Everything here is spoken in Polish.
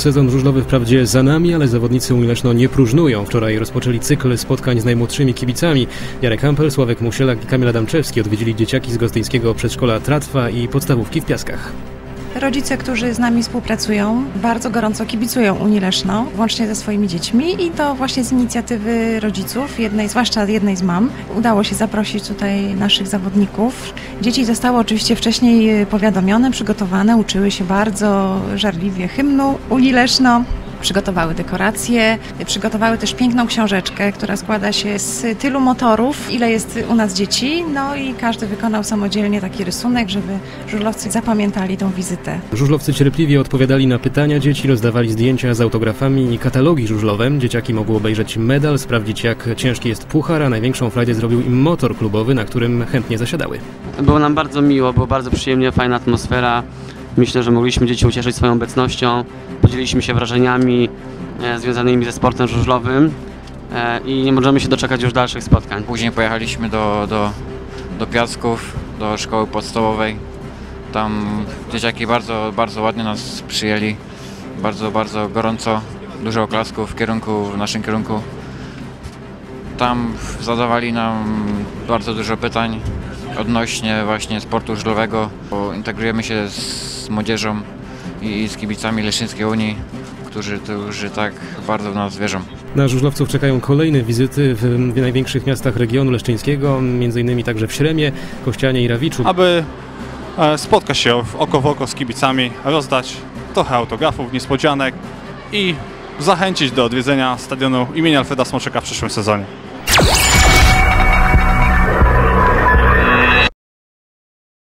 Sezon żużlowy wprawdzie za nami, ale zawodnicy Unii Leszno nie próżnują. Wczoraj rozpoczęli cykl spotkań z najmłodszymi kibicami. Jarek Hampel, Sławek Musielak i Kamil Adamczewski odwiedzili dzieciaki z gostyńskiego przedszkola Tratwa i podstawówki w Piaskach. Rodzice, którzy z nami współpracują, bardzo gorąco kibicują Unii Leszno, włącznie ze swoimi dziećmi i to właśnie z inicjatywy rodziców, jednej, zwłaszcza jednej z mam, udało się zaprosić tutaj naszych zawodników. Dzieci zostały oczywiście wcześniej powiadomione, przygotowane, uczyły się bardzo żarliwie hymnu Unii Leszno. Przygotowały dekoracje, przygotowały też piękną książeczkę, która składa się z tylu motorów, ile jest u nas dzieci. No i każdy wykonał samodzielnie taki rysunek, żeby żużlowcy zapamiętali tą wizytę. Żużlowcy cierpliwie odpowiadali na pytania dzieci, rozdawali zdjęcia z autografami i katalogi żużlowe. Dzieciaki mogły obejrzeć medal, sprawdzić jak ciężki jest puchar, a największą frajdę zrobił im motor klubowy, na którym chętnie zasiadały. Było nam bardzo miło, było bardzo przyjemnie, fajna atmosfera. Myślę, że mogliśmy dzieci ucieszyć swoją obecnością, podzieliliśmy się wrażeniami e, związanymi ze sportem żużlowym e, i nie możemy się doczekać już dalszych spotkań. Później pojechaliśmy do, do, do Piasków, do szkoły podstawowej. Tam dzieciaki bardzo, bardzo ładnie nas przyjęli. Bardzo, bardzo gorąco, dużo oklasków w kierunku, w naszym kierunku. Tam zadawali nam bardzo dużo pytań odnośnie właśnie sportu żużlowego, bo integrujemy się z młodzieżą i z kibicami Leszczyńskiej Unii, którzy, którzy tak bardzo w nas wierzą. Na żużlowców czekają kolejne wizyty w, w największych miastach regionu leszczyńskiego, m.in. także w Śremie, Kościanie i Rawiczu. aby e, spotkać się w oko w oko z kibicami, rozdać trochę autografów, niespodzianek i zachęcić do odwiedzenia stadionu imienia Alfreda Smoczeka w przyszłym sezonie.